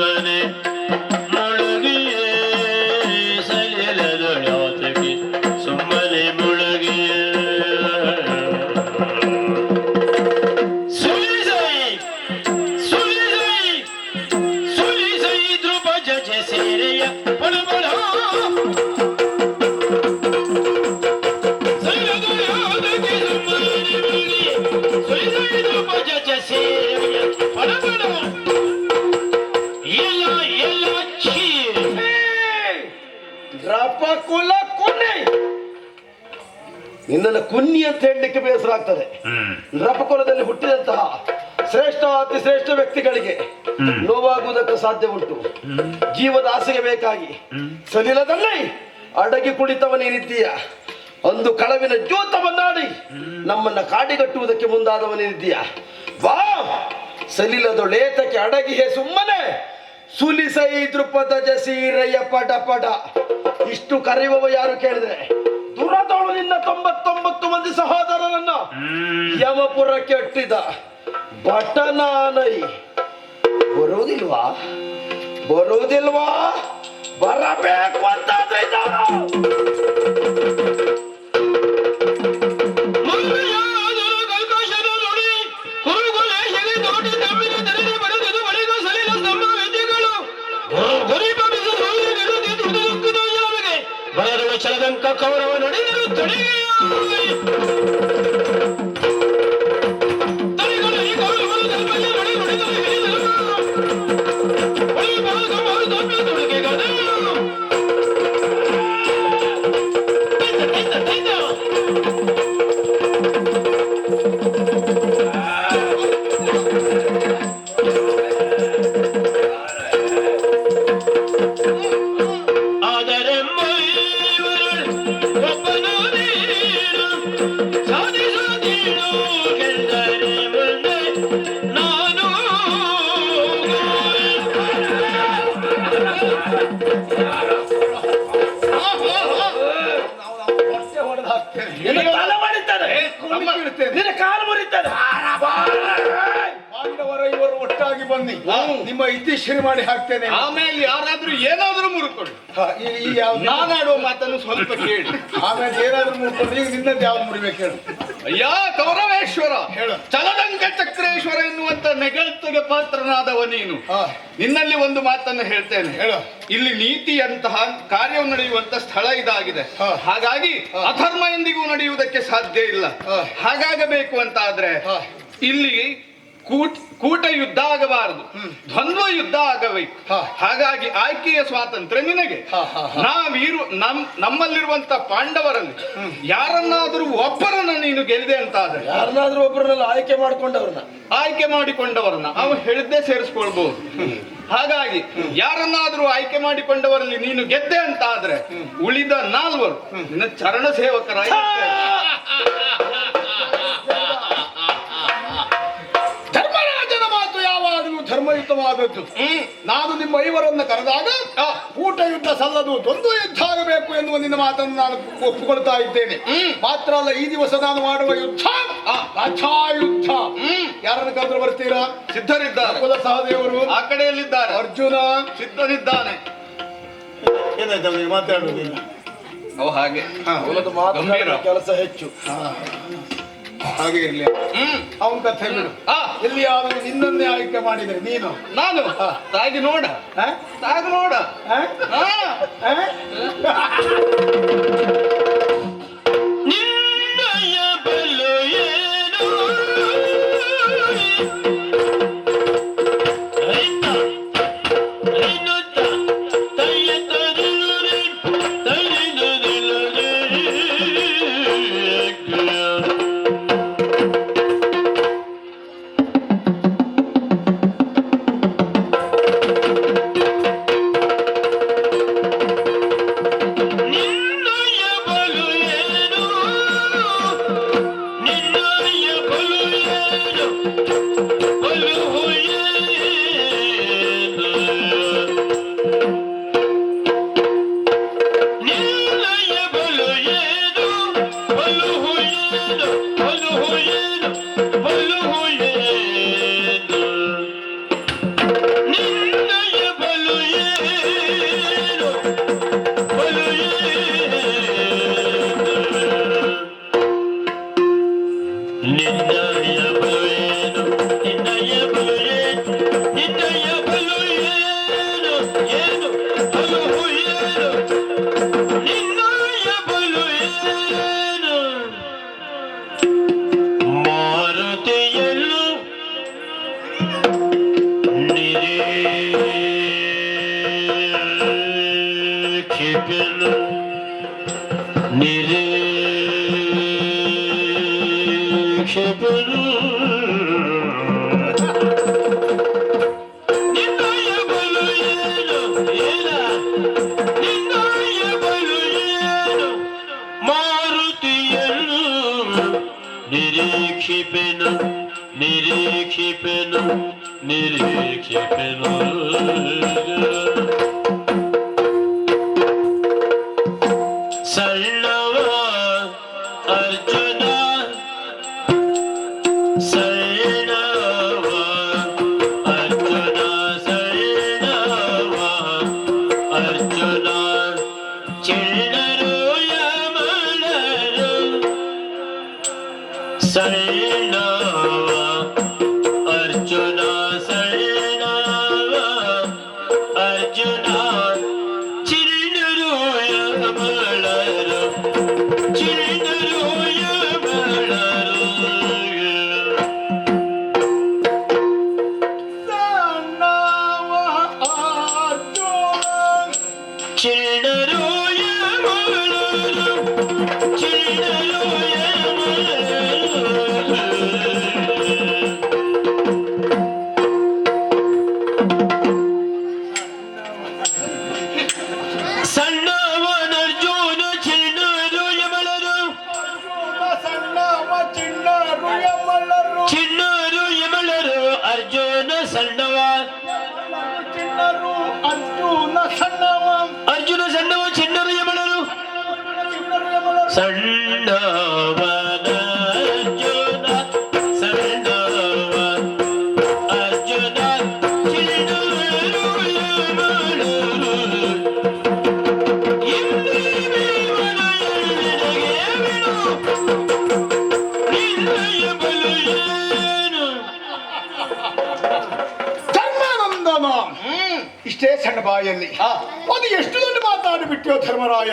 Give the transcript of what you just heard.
ಸುಮ್ಮನೆ ಮುಳುಗಿಯೇ ಸಲಿಲದೊಳಾತಕ್ಕೆ ಸುಮ್ಮನೆ ಮುಳುಗಿಯೇ? ಸುಲಿಸೈ ಸುಲಿಸೈ ಸುಲಿಸೈ ಧ್ರುಪಜ ಸೇರೆಯ ಪಡಬಡ ಸಲಿಲದೊಳಾತಕ್ಕೆ ಸುಮ್ಮನೆ ಮುಳುಗಿಯೇ? ಸುಲಿಸೈ ಧ್ರುಪಜ ಸೇರೆಯ ನಿನ್ನನ್ನು ಕುನ್ನಿ ಅಂತ ಹೇಳಲಿಕ್ಕೆ ಬೇಸರ ಆಗ್ತದೆ ನೃಪಕುಲದಲ್ಲಿ ಹುಟ್ಟಿದಂತಹ ಶ್ರೇಷ್ಠ ಅತಿ ಶ್ರೇಷ್ಠ ವ್ಯಕ್ತಿಗಳಿಗೆ ನೋವಾಗುವುದಕ್ಕೆ ಸಾಧ್ಯ ಉಂಟು. ಜೀವದ ಆಸೆಗೆ ಬೇಕಾಗಿ ಸಲಿಲದಲ್ಲಿ ಅಡಗಿ ಕುಳಿತವನೇನಿದ್ದೀಯ ಒಂದು ಕಳವಿನ ಜ್ಯೋತವನ್ನಾಡಿ ನಮ್ಮನ್ನ ಕಾಡಿಗಟ್ಟುವುದಕ್ಕೆ ಮುಂದಾದವನೇನಿದ್ದೀಯ ವಾ! ಸಲಿಲದೊಳೇತಕ್ಕೆ ಅಡಗಿಗೆ ಸುಮ್ಮನೆ. ಸುಲಿಸೈ ದೃಪದ ಜಸೀರಯ್ಯ ಪಟ ಪಟ ಇಷ್ಟು ಕರೆಯುವವ ಯಾರು ಕೇಳಿದ್ರೆ? ದುರದೋಳು ನಿನ್ನ ತೊಂಬತ್ತೊಂಬತ್ತು ಮಂದಿ ಸಹೋದರರನ್ನ ಯಮಪುರಕ್ಕೆ ಅಟ್ಟಿದ ಬಟನಾನೈ ಬರೋದಿಲ್ವಾ ಬರೋದಿಲ್ವಾ ಬರಬೇಕು ಅಂತಾದ್ರೆ ಕೌರವ ನುಡಿದರು ತೊಡಿಗೆಯಾಗಿ ನಿನ್ನ ಕಾಲ ಮುರಿತಾನೆ. ಪಾಂಡವರ ಇವರು ಒಟ್ಟಾಗಿ ಬನ್ನಿ ನಿಮ್ಮ ಇತಿಶ್ರೀ ಮಾಡಿ ಹಾಕ್ತೇನೆ ಆಮೇಲೆ ಯಾರಾದ್ರೂ ಏನಾದ್ರೂ ಮುರುಕೊಳ್ಳಿ ಈ-? ನಾನಾಡುವ ಮಾತನ್ನು ಸ್ವಲ್ಪ ಕೇಳಿ ಆಮೇಲೆ ಏನಾದ್ರೂ ಮುರ್ಕೊಂಡು ಈಗ ನಿನ್ನದ್ದು ಯಾವ್ದು ಮುರಿಬೇಕು ಹೇಳು ಅಯ್ಯ ಕೌರವೇಶ್ವರ ಹೇಳು. ಚಲದಂಕ ಚಕ್ರೇಶ್ವರ ಎನ್ನುವಂತ ನೆಗಳ್ತಿಗೆ ಪಾತ್ರನಾದವ ನೀನು ನಿನ್ನಲ್ಲಿ ಒಂದು ಮಾತನ್ನು ಹೇಳ್ತೇನೆ ಹೇಳು. ಇಲ್ಲಿ ನೀತಿಯಂತಹ ಕಾರ್ಯವು ನಡೆಯುವಂತ ಸ್ಥಳ ಇದಾಗಿದೆ. ಹಾಗಾಗಿ ಅಧರ್ಮ ಎಂದಿಗೂ ನಡೆಯುವುದಕ್ಕೆ ಸಾಧ್ಯ ಇಲ್ಲ. ಹಾಗಾಗಬೇಕು ಅಂತ ಆದ್ರೆ ಇಲ್ಲಿ ಕೂಟ ಕೂಟ ಯುದ್ಧ ಆಗಬಾರದು ದ್ವಂದ್ವ ಯುದ್ಧ ಆಗಬೇಕು ಹಾಗಾಗಿ ಆಯ್ಕೆಯ ಸ್ವಾತಂತ್ರ್ಯ ನಿನಗೆ. ನಾವು. ನಾವಿರು ನಮ್ ನಮ್ಮಲ್ಲಿರುವಂತ ಪಾಂಡವರಲ್ಲಿ ಯಾರನ್ನಾದರೂ ಒಬ್ಬರನ್ನ ನೀನು ಗೆಲ್ಲಿದೆ ಅಂತ ಆದ್ರೆ ಯಾರನ್ನಾದ್ರೂ ಒಬ್ಬರನ್ನ ಆಯ್ಕೆ ಮಾಡಿಕೊಂಡವ್ರನ್ನ. ಆಯ್ಕೆ ಮಾಡಿಕೊಂಡವರನ್ನ. ಅವ ಹೇಳಿದ್ದೆ ಸೇರಿಸ್ಕೊಳ್ಬಹುದು ಹಾಗಾಗಿ ಯಾರನ್ನಾದ್ರೂ ಆಯ್ಕೆ ಮಾಡಿಕೊಂಡವರಲ್ಲಿ ನೀನು ಗೆದ್ದೆ ಅಂತ ಆದ್ರೆ ಉಳಿದ ನಾಲ್ವರು ನಿನ್ನ ಚರಣ ಸೇವಕರಾಗಿ ನಾನು ನಿಮ್ಮ ಐವರನ್ನ ಕರೆದಾಗ ಊಟ ಯುದ್ಧ ಸಲ್ಲದು ಒಂದು ಯುದ್ಧ ಆಗಬೇಕು ಎನ್ನುವ ನಿನ್ನ ಮಾತನ್ನು ನಾನು ಒಪ್ಪಿಕೊಳ್ತಾ ಇದ್ದೇನೆ. ಮಾತ್ರ ಅಲ್ಲ ಈ ದಿವಸ ನಾನು ಮಾಡುವ ಯುದ್ಧ ಯುದ್ಧ ಯಾರನ್ನು ಕರೆದ್ರು ಬರ್ತೀರಾ? ಸಿದ್ಧರಿದ್ದಾರೆ. ಕುಲ ಸಹದೇವರು. ಆ ಕಡೆಯಲ್ಲಿದ್ದಾರೆ. ಅರ್ಜುನ. ಸಿದ್ಧನಿದ್ದಾನೆ ಏನಾಯ್ತು ಮಾತಾಡುವುದಿಲ್ಲ ಅವು ಹಾಗೆ. ಕೆಲಸ ಹೆಚ್ಚು. ಹಾಗೆ ಇರ್ಲಿ ಹ್ಮ್. ಅವನ ಕಥೆ ಬಿಡು. ಆ ಎಲ್ಲಿ ಯಾರು ನಿನ್ನನ್ನೇ ಆಯ್ಕೆ ಮಾಡಿದೆ. ನೀನು? ನಾನು? ತಾಗಿ ನೋಡ. ಆ? ತಾಗಿ ನೋಡ. thank ಆ, ಹ? ನಿನ್ನಯ ಬಲು ಏನು? Nindaya ನಿರೀಕ್ಷಿಪೆನು ನಿನ್ನಯ ಬಲು ಏನು ಏನ ನಿನ್ನಯ ಬಲು ಏನು ಮಾರುತಿಯನ್ನು ನಿರೀಕ್ಷಿಪೆನು ನಿರೀಕ್ಷಿಪೆನು ನಿರೀಕ್ಷಿಪೆನು ಸಣ್ಣವ ಅರ್ಜುನ ಸಣ್ಣವ Sunny ಅರ್ಜುನ ಸಣ್ಣವ ಅರ್ಜುನ ಸಣ್ಣವ ಚಿಣ್ಣರು ಯಮಳರು ಸಣ್ಣವನ ಸಣ್ಣ ಬಾಯಲ್ಲಿ. ಅದು ಎಷ್ಟು ದೊಡ್ಡ ಮಾತಾಡಿಬಿಟ್ಟಿಯೋ ಧರ್ಮರಾಯ?